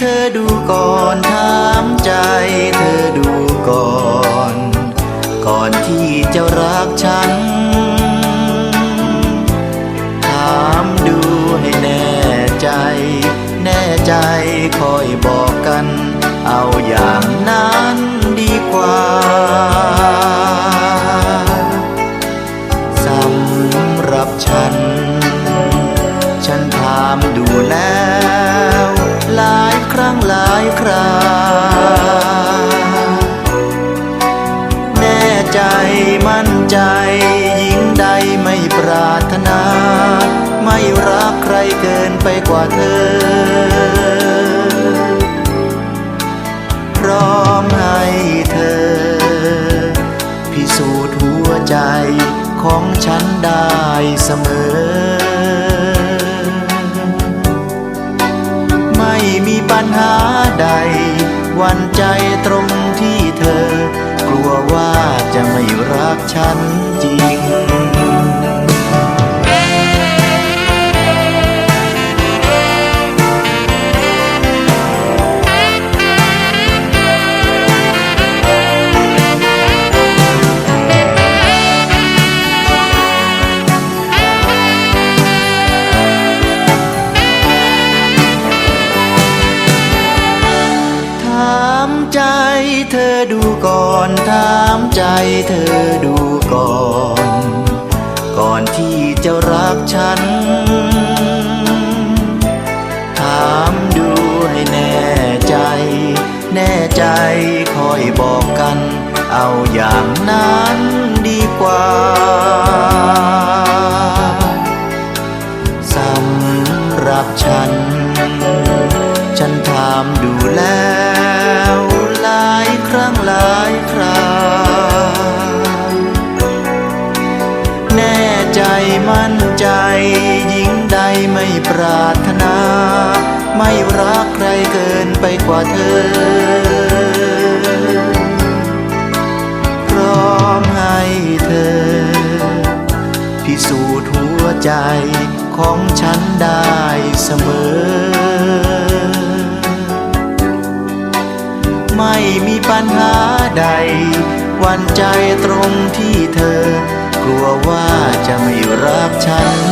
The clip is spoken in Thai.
ธอดูก่อนถามใจเธอดูก่อน ก่อนที่จะรักฉัน ถามดูให้แน่ใจ แน่ใจคอยบอกกัน เอาอย่างนั้นดีกว่าสำหรับฉัน ฉันถามดู รั้งหลายครา แน่ใจมั่นใจหญิงใดไม่ปรารถนา ไม่รักใครเกินไปกว่าเธอ พร้อมให้เธอ พิสูจน์หัวใจของฉันได้เสมอ ตรงที่เธอ กลัวว่าจะไม่รักฉันจริง เธอดูก่อนถามใจเธอดูก่อน ก่อนที่จะรักฉัน ถามดูให้แน่ใจ แน่ใจคอยบอกกัน เอาอย่างนั้นดีกว่าสำหรับฉัน มั่นใจหญิงใดไม่ปรารถนา ไม่รักใครเกินไปกว่าเธอ พร้อมให้เธอ พิสูจน์หัวใจของฉันได้เสมอ ไม่มีปัญหาใด วันใจตรงที่เธอ ลัวว่าจะไม่รักฉัน